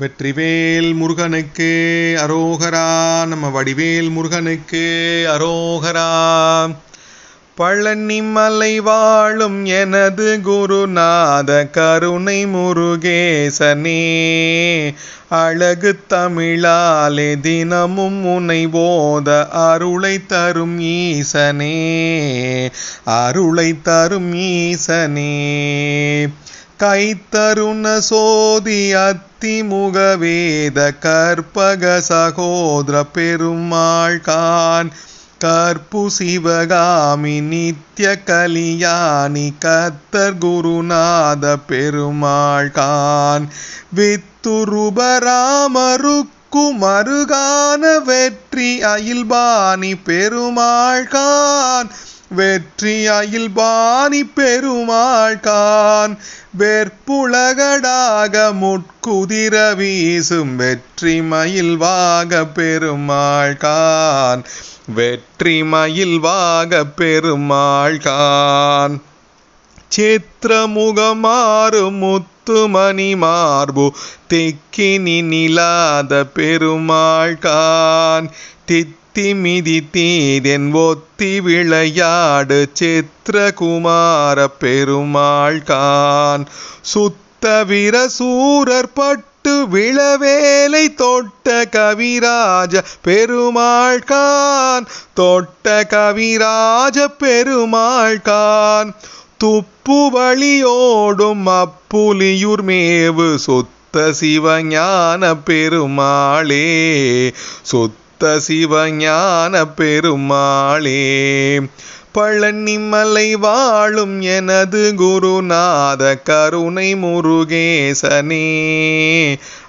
வெற்றிவேல் முருகனுக்கு அரோகரா நம்ம வடிவேல் முருகனுக்கு அரோகரா. பழனி மலை வாழும் எனது குருநாத கருணை முருகேசனே. அழகு தமிழாலே தினமும் உனை போத அருளை தரும் ஈசனே. அருளை தரும் ஈசனே. கைத்தருண சோதி அத்திமுக வேத கற்பக சகோதர பெருமாள் கான். கற்பு சிவகாமி நித்ய கலியாணி கத்தர் குருநாத பெருமாள் கான். வித்துருபராமருக்கு மருகான வெற்றி அயில்பாணி பெருமாள் வெற்றியாயில் பாணி அயில்பாணி வெற்புலகடாக முட்குதிர வீசும் வெற்றி மயில்வாக பெருமாள்கான் வெற்றி மயில்வாக பெருமாள்கான். சித்திரமுகமாறு முத்துமணி மார்பு தெக்கினி நிலாத பெருமாள் தித் மிதி தீதென் ஒத்தி விளையாடு சித்திரகுமார பெருமாள் கான் சுத்த சூரர் பட்டு விளவேலை தொட்ட கவிராஜ பெருமாள் கான் தொட்ட கவிராஜ பெருமாள் கான் துப்பு வழியோடும் அப்புலியூர் மேவு. சொத்த சிவஞான பெருமாளே சொத்த சிவஞான பெருமாளே பழனிமலை வாழும் எனது குருநாத கருணை முருகேசனே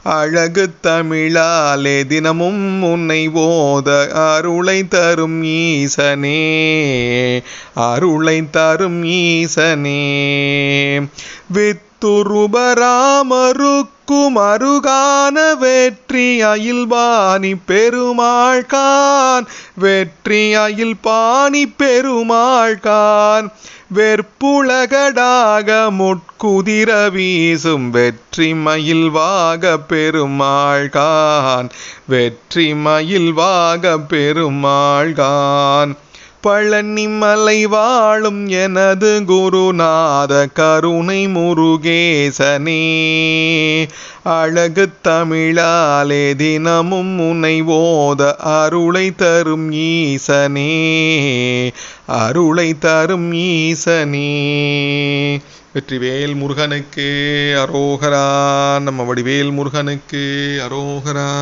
அழகு தமிழாலே தினமும் உன்னை ஓத அருளை தரும் ஈசனே அருளை தரும் ஈசனே. வித்துருபராமருக்கு வித்துருபராமருக்கும் அருகான வெற்றி அயில்பாணி பெருமாள் கான் வெற்றி அயில்பாணி பெருமாள் கான் வெற்புலகடாக முட்குதிர வீசும் வெற்றி மயில்வாக பெருமாள் கான் வெற்றி மயில்வாக பெருமாள் கான் பழனி மலை வாழும் எனது குருநாத கருணை முருகேசனே. அழகு தமிழாலே தினமும் உனை ஓத அருளை தரும் ஈசனே. அருளை தரும் ஈசனே. வெற்றிவேல் முருகனுக்கு அரோகரா. நம்ம வடிவேல் முருகனுக்கு அரோகரா.